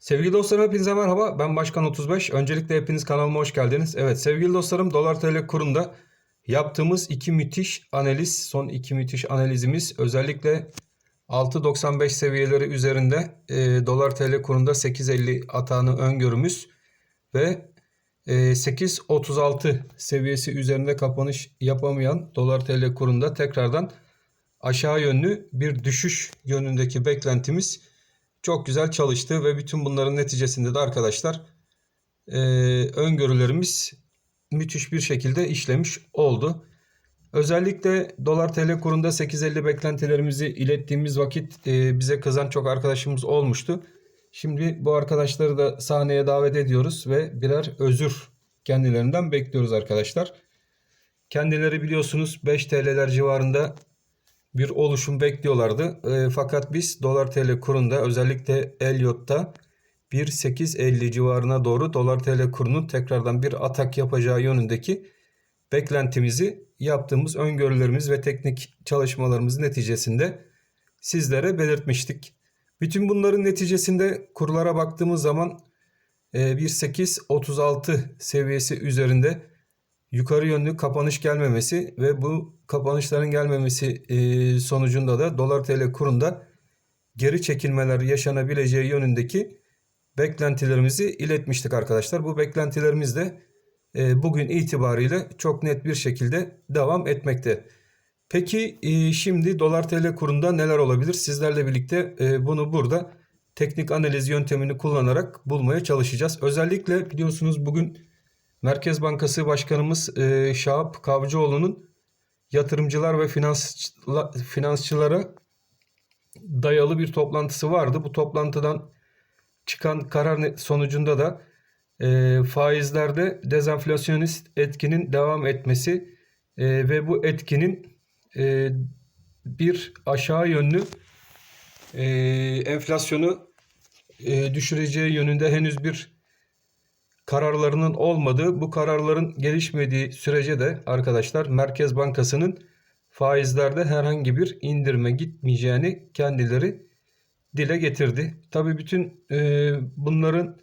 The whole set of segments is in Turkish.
Sevgili dostlarım hepinize merhaba. Ben Başkan 35. Öncelikle hepiniz kanalıma hoş geldiniz. Evet sevgili dostlarım dolar TL kurunda yaptığımız iki müthiş analiz, son iki müthiş analizimiz özellikle 6.95 seviyeleri üzerinde e, dolar TL kurunda 8.50 atağını öngörümüz ve e, 8.36 seviyesi üzerinde kapanış yapamayan dolar TL kurunda tekrardan aşağı yönlü bir düşüş yönündeki beklentimiz çok güzel çalıştı ve bütün bunların neticesinde de arkadaşlar e, öngörülerimiz müthiş bir şekilde işlemiş oldu. Özellikle dolar TL kurunda 8.50 beklentilerimizi ilettiğimiz vakit e, bize kızan çok arkadaşımız olmuştu. Şimdi bu arkadaşları da sahneye davet ediyoruz ve birer özür kendilerinden bekliyoruz arkadaşlar. Kendileri biliyorsunuz 5 TL'ler civarında bir oluşum bekliyorlardı. E, fakat biz dolar TL kurunda özellikle Elliot'ta 1.850 civarına doğru dolar TL kurunun tekrardan bir atak yapacağı yönündeki beklentimizi yaptığımız öngörülerimiz ve teknik çalışmalarımız neticesinde sizlere belirtmiştik. Bütün bunların neticesinde kurlara baktığımız zaman e, 1.836 seviyesi üzerinde yukarı yönlü kapanış gelmemesi ve bu kapanışların gelmemesi e, sonucunda da dolar TL kurunda geri çekilmeler yaşanabileceği yönündeki beklentilerimizi iletmiştik arkadaşlar. Bu beklentilerimiz de e, bugün itibariyle çok net bir şekilde devam etmekte. Peki e, şimdi dolar TL kurunda neler olabilir? Sizlerle birlikte bunu burada teknik analiz yöntemini kullanarak bulmaya çalışacağız. Özellikle biliyorsunuz bugün Merkez Bankası Başkanımız e, Şahap Kavcıoğlu'nun yatırımcılar ve finans, finansçılara dayalı bir toplantısı vardı. Bu toplantıdan çıkan karar sonucunda da e, faizlerde dezenflasyonist etkinin devam etmesi e, ve bu etkinin e, bir aşağı yönlü e, enflasyonu e, düşüreceği yönünde henüz bir kararlarının olmadığı, bu kararların gelişmediği sürece de arkadaşlar Merkez Bankası'nın faizlerde herhangi bir indirme gitmeyeceğini kendileri dile getirdi. Tabii bütün e, bunların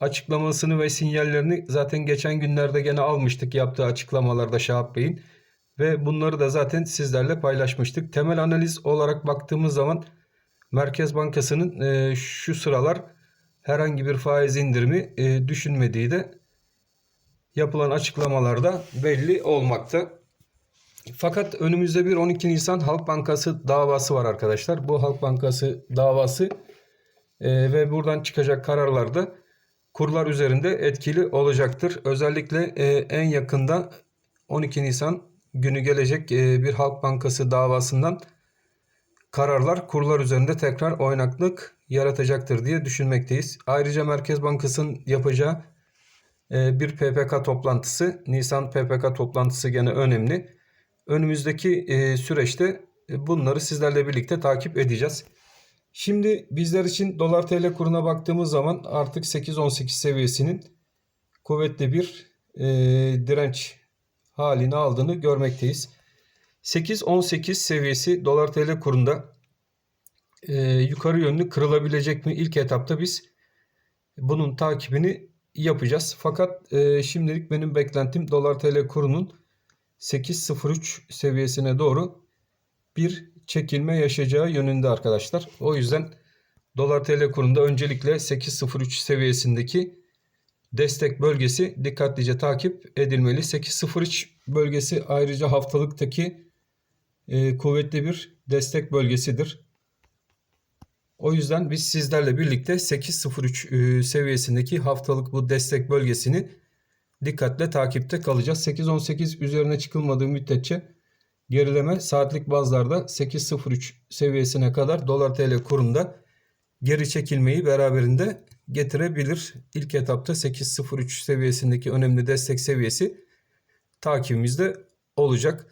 açıklamasını ve sinyallerini zaten geçen günlerde gene almıştık yaptığı açıklamalarda Şahap Bey'in ve bunları da zaten sizlerle paylaşmıştık. Temel analiz olarak baktığımız zaman Merkez Bankası'nın e, şu sıralar herhangi bir faiz indirimi e, düşünmediği de yapılan açıklamalarda belli olmakta. Fakat önümüzde bir 12 Nisan Halk Bankası davası var arkadaşlar. Bu Halk Bankası davası e, ve buradan çıkacak kararlar da kurlar üzerinde etkili olacaktır. Özellikle e, en yakında 12 Nisan günü gelecek e, bir Halk Bankası davasından kararlar kurlar üzerinde tekrar oynaklık yaratacaktır diye düşünmekteyiz. Ayrıca Merkez Bankası'nın yapacağı e, bir PPK toplantısı, Nisan PPK toplantısı gene önemli. Önümüzdeki e, süreçte e, bunları sizlerle birlikte takip edeceğiz. Şimdi bizler için dolar TL kuruna baktığımız zaman artık 8.18 seviyesinin kuvvetli bir direnç halini aldığını görmekteyiz. 8.18 seviyesi dolar TL kurunda e, yukarı yönlü kırılabilecek mi? İlk etapta biz bunun takibini yapacağız. Fakat e, şimdilik benim beklentim dolar TL kurunun 8.03 seviyesine doğru bir çekilme yaşayacağı yönünde arkadaşlar. O yüzden dolar TL kurunda öncelikle 8.03 seviyesindeki destek bölgesi dikkatlice takip edilmeli. 8.03 bölgesi ayrıca haftalıktaki e, kuvvetli bir destek bölgesidir. O yüzden biz sizlerle birlikte 8.03 e, seviyesindeki haftalık bu destek bölgesini dikkatle takipte kalacağız. 8.18 üzerine çıkılmadığı müddetçe gerileme saatlik bazlarda 8.03 seviyesine kadar dolar TL kurunda geri çekilmeyi beraberinde getirebilir. İlk etapta 8.03 seviyesindeki önemli destek seviyesi takibimizde olacak.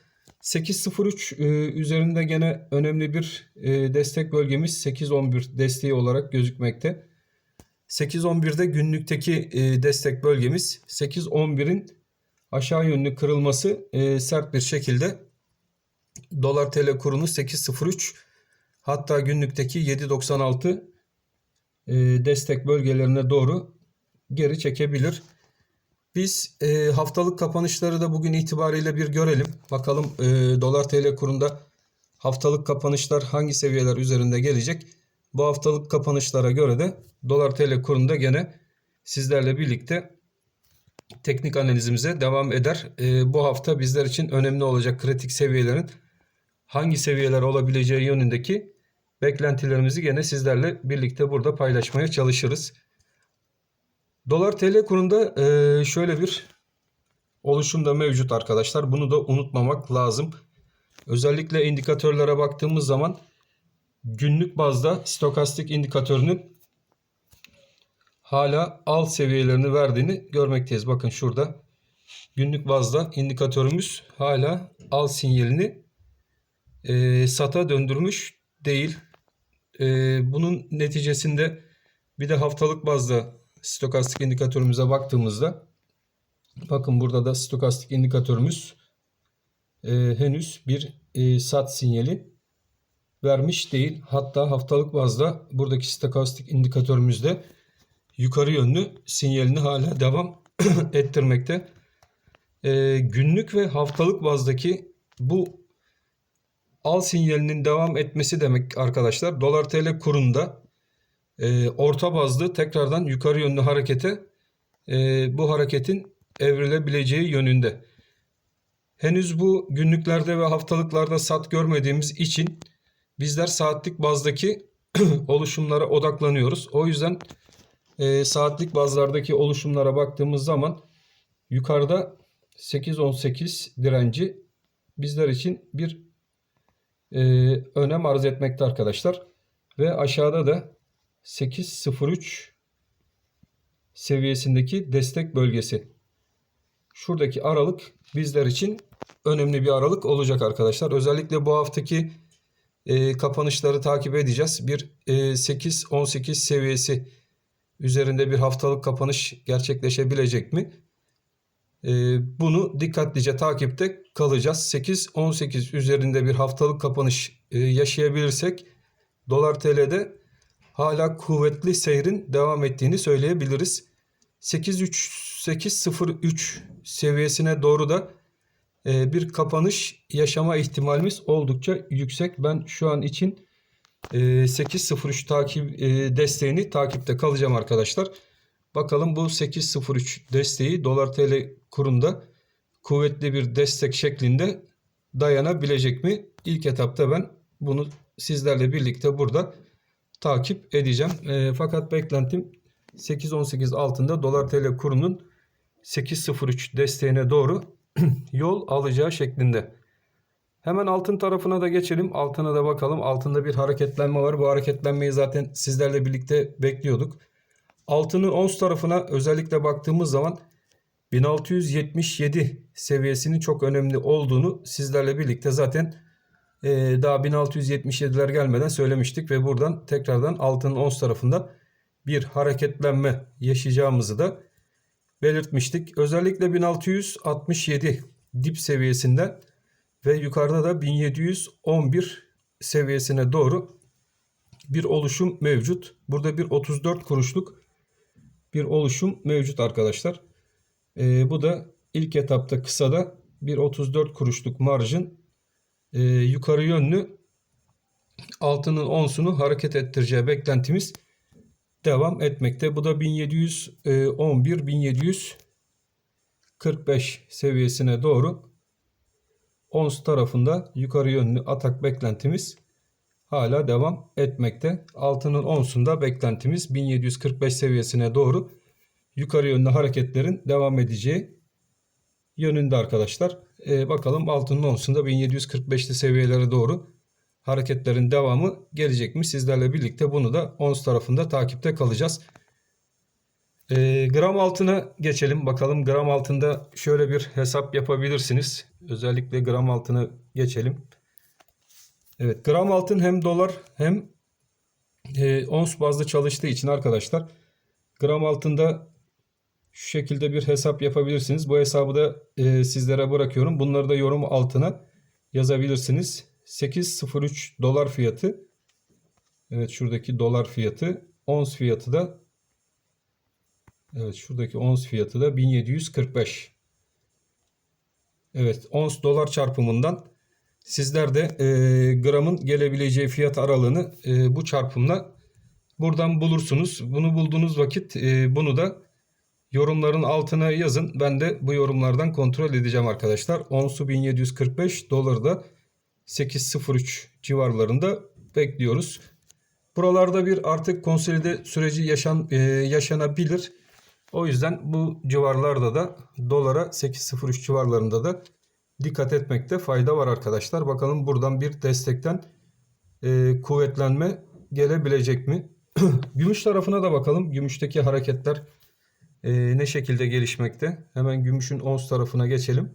8.03 e, üzerinde gene önemli bir e, destek bölgemiz 8.11 desteği olarak gözükmekte. 8.11'de günlükteki e, destek bölgemiz 8.11'in aşağı yönlü kırılması e, sert bir şekilde dolar tl kurunu 8.03 hatta günlükteki 7.96 e, destek bölgelerine doğru geri çekebilir. Biz e, haftalık kapanışları da bugün itibariyle bir görelim. Bakalım e, dolar TL kurunda haftalık kapanışlar hangi seviyeler üzerinde gelecek. Bu haftalık kapanışlara göre de dolar TL kurunda gene sizlerle birlikte teknik analizimize devam eder. E, bu hafta bizler için önemli olacak kritik seviyelerin hangi seviyeler olabileceği yönündeki beklentilerimizi gene sizlerle birlikte burada paylaşmaya çalışırız. Dolar TL kurunda şöyle bir oluşum da mevcut arkadaşlar. Bunu da unutmamak lazım. Özellikle indikatörlere baktığımız zaman günlük bazda stokastik indikatörünün hala alt seviyelerini verdiğini görmekteyiz. Bakın şurada günlük bazda indikatörümüz hala al sinyalini e, sata döndürmüş değil. E, bunun neticesinde bir de haftalık bazda stokastik indikatörümüze baktığımızda bakın burada da stokastik indikatörümüz e, henüz bir e, sat sinyali vermiş değil. Hatta haftalık bazda buradaki stokastik indikatörümüzde yukarı yönlü sinyalini hala devam ettirmekte. E, günlük ve haftalık bazdaki bu al sinyalinin devam etmesi demek arkadaşlar. Dolar TL kurunda e, orta bazlı tekrardan yukarı yönlü harekete e, bu hareketin evrilebileceği yönünde. Henüz bu günlüklerde ve haftalıklarda sat görmediğimiz için bizler saatlik bazdaki oluşumlara odaklanıyoruz. O yüzden e, saatlik bazlardaki oluşumlara baktığımız zaman yukarıda 8.18 direnci bizler için bir e, önem arz etmekte arkadaşlar. Ve aşağıda da 8.03 seviyesindeki destek bölgesi. Şuradaki aralık bizler için önemli bir aralık olacak arkadaşlar. Özellikle bu haftaki e, kapanışları takip edeceğiz. Bir e, 8-18 seviyesi üzerinde bir haftalık kapanış gerçekleşebilecek mi? E, bunu dikkatlice takipte kalacağız. 8-18 üzerinde bir haftalık kapanış e, yaşayabilirsek dolar TL'de hala kuvvetli seyrin devam ettiğini söyleyebiliriz. 8.3 seviyesine doğru da e, bir kapanış yaşama ihtimalimiz oldukça yüksek. Ben şu an için e, 8.03 takip e, desteğini takipte kalacağım arkadaşlar. Bakalım bu 8.03 desteği dolar TL kurunda kuvvetli bir destek şeklinde dayanabilecek mi? İlk etapta ben bunu sizlerle birlikte burada takip edeceğim. E, fakat beklentim 8.18 altında dolar TL kurunun 8.03 desteğine doğru yol alacağı şeklinde. Hemen altın tarafına da geçelim. Altına da bakalım. Altında bir hareketlenme var. Bu hareketlenmeyi zaten sizlerle birlikte bekliyorduk. Altının ons tarafına özellikle baktığımız zaman 1677 seviyesinin çok önemli olduğunu sizlerle birlikte zaten daha 1677'ler gelmeden söylemiştik ve buradan tekrardan altının ons tarafında bir hareketlenme yaşayacağımızı da belirtmiştik. Özellikle 1667 dip seviyesinden ve yukarıda da 1711 seviyesine doğru bir oluşum mevcut. Burada bir 34 kuruşluk bir oluşum mevcut arkadaşlar. Ee, bu da ilk etapta kısada bir 34 kuruşluk marjın e, yukarı yönlü altının onsunu hareket ettireceği beklentimiz devam etmekte. Bu da 1711 1745 seviyesine doğru ons tarafında yukarı yönlü atak beklentimiz hala devam etmekte. Altının onsunda beklentimiz 1745 seviyesine doğru yukarı yönlü hareketlerin devam edeceği yönünde arkadaşlar. Ee, bakalım altının onsunda 1745'li seviyelere doğru hareketlerin devamı gelecek mi? Sizlerle birlikte bunu da ons tarafında takipte kalacağız. E, gram altına geçelim. Bakalım gram altında şöyle bir hesap yapabilirsiniz. Özellikle gram altına geçelim. Evet gram altın hem dolar hem e, ons bazlı çalıştığı için arkadaşlar gram altında şu şekilde bir hesap yapabilirsiniz. Bu hesabı da e, sizlere bırakıyorum. Bunları da yorum altına yazabilirsiniz. 8.03 dolar fiyatı. Evet şuradaki dolar fiyatı ons fiyatı da Evet şuradaki ons fiyatı da 1745. Evet ons dolar çarpımından sizler de e, gramın gelebileceği fiyat aralığını e, bu çarpımla buradan bulursunuz. Bunu bulduğunuz vakit e, bunu da yorumların altına yazın. Ben de bu yorumlardan kontrol edeceğim arkadaşlar. Onsu 1745 doları da 8.03 civarlarında bekliyoruz. Buralarda bir artık konsolide süreci yaşan, e, yaşanabilir. O yüzden bu civarlarda da dolara 8.03 civarlarında da dikkat etmekte fayda var arkadaşlar. Bakalım buradan bir destekten e, kuvvetlenme gelebilecek mi? Gümüş tarafına da bakalım. Gümüşteki hareketler e, ne şekilde gelişmekte? Hemen gümüşün ons tarafına geçelim.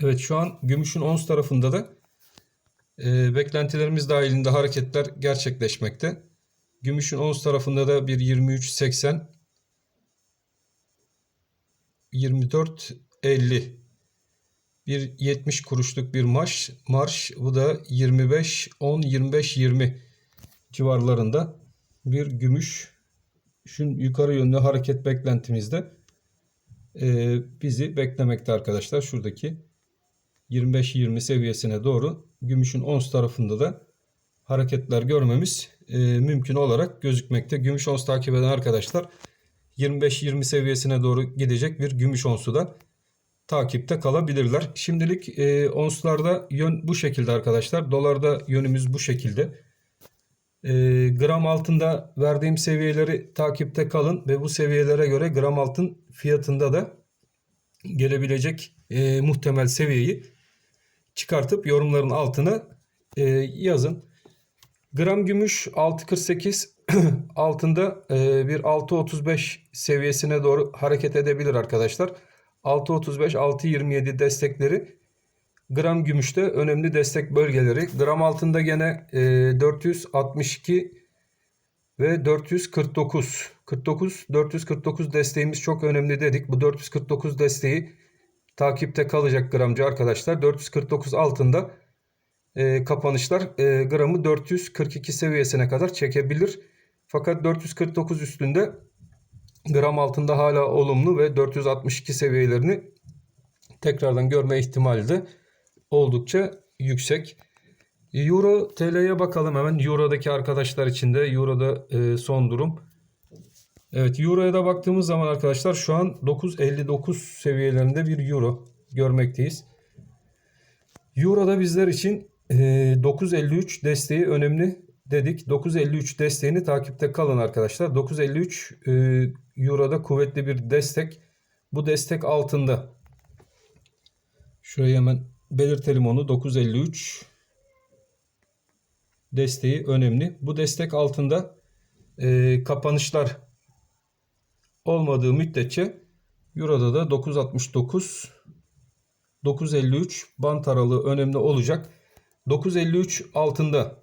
Evet şu an gümüşün ons tarafında da e, beklentilerimiz dahilinde hareketler gerçekleşmekte. Gümüşün ons tarafında da bir 23.80 24.50 bir 70 kuruşluk bir marş marş bu da 25 10 25 20 civarlarında bir gümüş şun yukarı yönlü hareket beklentimizde e, bizi beklemekte arkadaşlar şuradaki 25-20 seviyesine doğru gümüşün ons tarafında da hareketler görmemiz e, mümkün olarak gözükmekte. Gümüş ons takip eden arkadaşlar 25-20 seviyesine doğru gidecek bir gümüş onsu da takipte kalabilirler. Şimdilik e, onslarda yön bu şekilde arkadaşlar. Dolarda yönümüz bu şekilde. E, gram altında verdiğim seviyeleri takipte kalın ve bu seviyelere göre gram altın fiyatında da gelebilecek e, muhtemel seviyeyi çıkartıp yorumların altına e, yazın. Gram gümüş 6.48 altında e, bir 6.35 seviyesine doğru hareket edebilir arkadaşlar. 6.35 6.27 destekleri gram gümüşte önemli destek bölgeleri. Gram altında gene e, 462 ve 449 49 449 desteğimiz çok önemli dedik. Bu 449 desteği takipte kalacak gramcı arkadaşlar. 449 altında e, kapanışlar e, gramı 442 seviyesine kadar çekebilir. Fakat 449 üstünde gram altında hala olumlu ve 462 seviyelerini tekrardan görme ihtimali de oldukça yüksek. Euro TL'ye bakalım hemen. Euro'daki arkadaşlar için de Euro'da e, son durum. Evet Euro'ya da baktığımız zaman arkadaşlar şu an 9.59 seviyelerinde bir Euro görmekteyiz. Euro'da bizler için e, 9.53 desteği önemli dedik. 9.53 desteğini takipte kalın arkadaşlar. 9.53 e, Euro'da kuvvetli bir destek. Bu destek altında. Şuraya hemen belirtelim onu. 9.53 desteği önemli. Bu destek altında e, kapanışlar olmadığı müddetçe Euro'da da 9.69 9.53 bant aralığı önemli olacak. 9.53 altında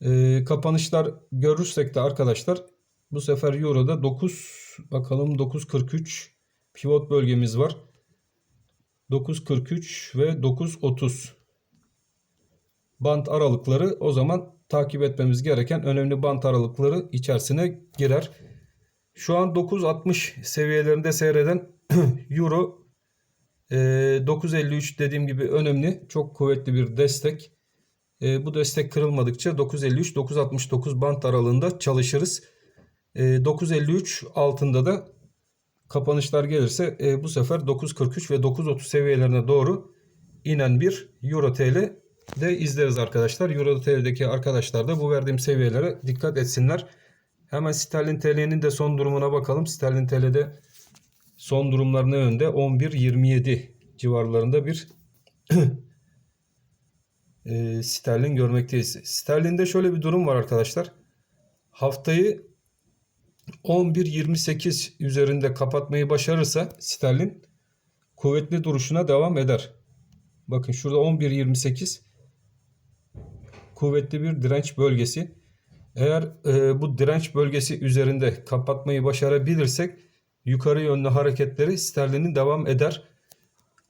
e, kapanışlar görürsek de arkadaşlar bu sefer Euro'da 9 bakalım 9.43 pivot bölgemiz var. 9.43 ve 9.30 bant aralıkları o zaman takip etmemiz gereken önemli bant aralıkları içerisine girer. Şu an 9.60 seviyelerinde seyreden Euro e, 9.53 dediğim gibi önemli. Çok kuvvetli bir destek. E, bu destek kırılmadıkça 9.53-9.69 bant aralığında çalışırız. E, 9.53 altında da kapanışlar gelirse e, bu sefer 9.43 ve 9.30 seviyelerine doğru inen bir Euro TL de izleriz arkadaşlar. Euro TL'deki arkadaşlar da bu verdiğim seviyelere dikkat etsinler. Hemen sterlin TL'nin de son durumuna bakalım. Sterlin TL'de son durumlar ne yönde? 11.27 civarlarında bir e, sterlin görmekteyiz. Sterlinde şöyle bir durum var arkadaşlar. Haftayı 11.28 üzerinde kapatmayı başarırsa sterlin kuvvetli duruşuna devam eder. Bakın şurada 11.28 kuvvetli bir direnç bölgesi. Eğer e, bu direnç bölgesi üzerinde kapatmayı başarabilirsek yukarı yönlü hareketleri sterlinin devam eder.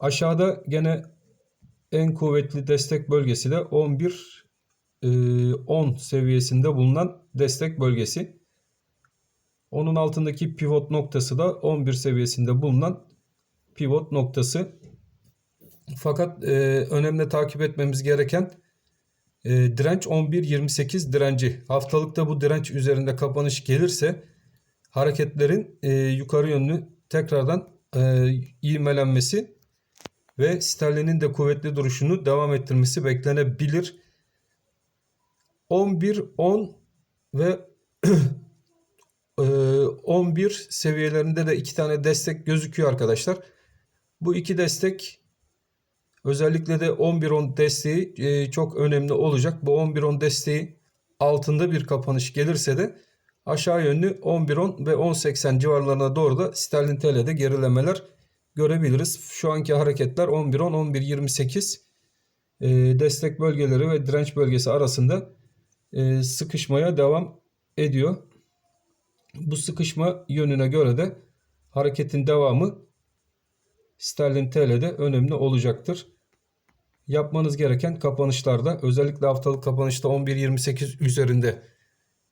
Aşağıda gene en kuvvetli destek bölgesi de 11 e, 10 seviyesinde bulunan destek bölgesi. Onun altındaki pivot noktası da 11 seviyesinde bulunan pivot noktası. Fakat e, önemli takip etmemiz gereken e, direnç 11.28 direnci. Haftalıkta bu direnç üzerinde kapanış gelirse hareketlerin e, yukarı yönlü tekrardan e, ivmelenmesi ve sterlinin de kuvvetli duruşunu devam ettirmesi beklenebilir. 11, 10 ve 11 seviyelerinde de iki tane destek gözüküyor arkadaşlar. Bu iki destek özellikle de 11-10 desteği e, çok önemli olacak. Bu 11-10 desteği altında bir kapanış gelirse de aşağı yönlü 11-10 ve 10.80 civarlarına doğru da sterlin TL'de gerilemeler görebiliriz. Şu anki hareketler 11-10, 11-28 e, destek bölgeleri ve direnç bölgesi arasında e, sıkışmaya devam ediyor. Bu sıkışma yönüne göre de hareketin devamı sterlin TL'de önemli olacaktır. Yapmanız gereken kapanışlarda özellikle haftalık kapanışta 11.28 üzerinde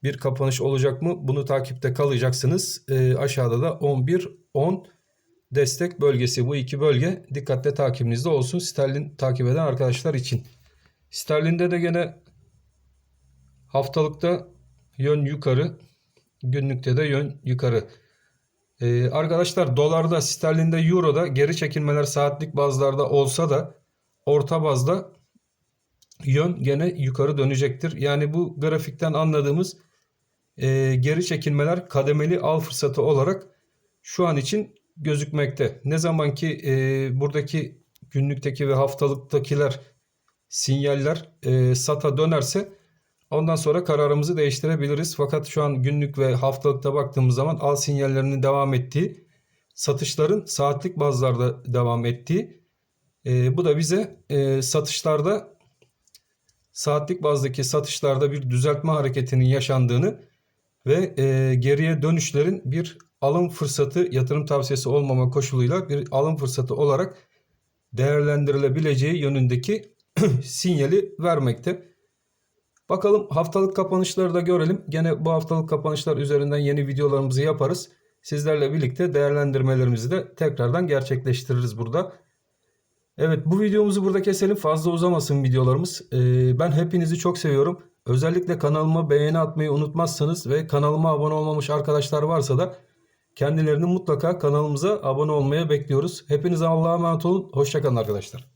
bir kapanış olacak mı? Bunu takipte kalacaksınız. E, aşağıda da 11.10 destek bölgesi. Bu iki bölge dikkatle takibinizde olsun. Sterlin takip eden arkadaşlar için. Sterlinde de gene haftalıkta yön yukarı, günlükte de yön yukarı. Ee, arkadaşlar dolarda, sterlinde, euroda geri çekilmeler saatlik bazlarda olsa da orta bazda yön gene yukarı dönecektir. Yani bu grafikten anladığımız e, geri çekilmeler kademeli al fırsatı olarak şu an için gözükmekte. Ne zaman ki e, buradaki günlükteki ve haftalıktakiler sinyaller e, SATA dönerse ondan sonra kararımızı değiştirebiliriz. Fakat şu an günlük ve haftalıkta baktığımız zaman al sinyallerinin devam ettiği, satışların saatlik bazlarda devam ettiği, e, bu da bize e, satışlarda saatlik bazdaki satışlarda bir düzeltme hareketinin yaşandığını ve e, geriye dönüşlerin bir alım fırsatı yatırım tavsiyesi olmama koşuluyla bir alım fırsatı olarak değerlendirilebileceği yönündeki sinyali vermekte. Bakalım haftalık kapanışları da görelim. Gene bu haftalık kapanışlar üzerinden yeni videolarımızı yaparız. Sizlerle birlikte değerlendirmelerimizi de tekrardan gerçekleştiririz burada. Evet bu videomuzu burada keselim. Fazla uzamasın videolarımız. Ee, ben hepinizi çok seviyorum. Özellikle kanalıma beğeni atmayı unutmazsanız ve kanalıma abone olmamış arkadaşlar varsa da kendilerini mutlaka kanalımıza abone olmaya bekliyoruz. Hepinize Allah'a emanet olun. Hoşçakalın arkadaşlar.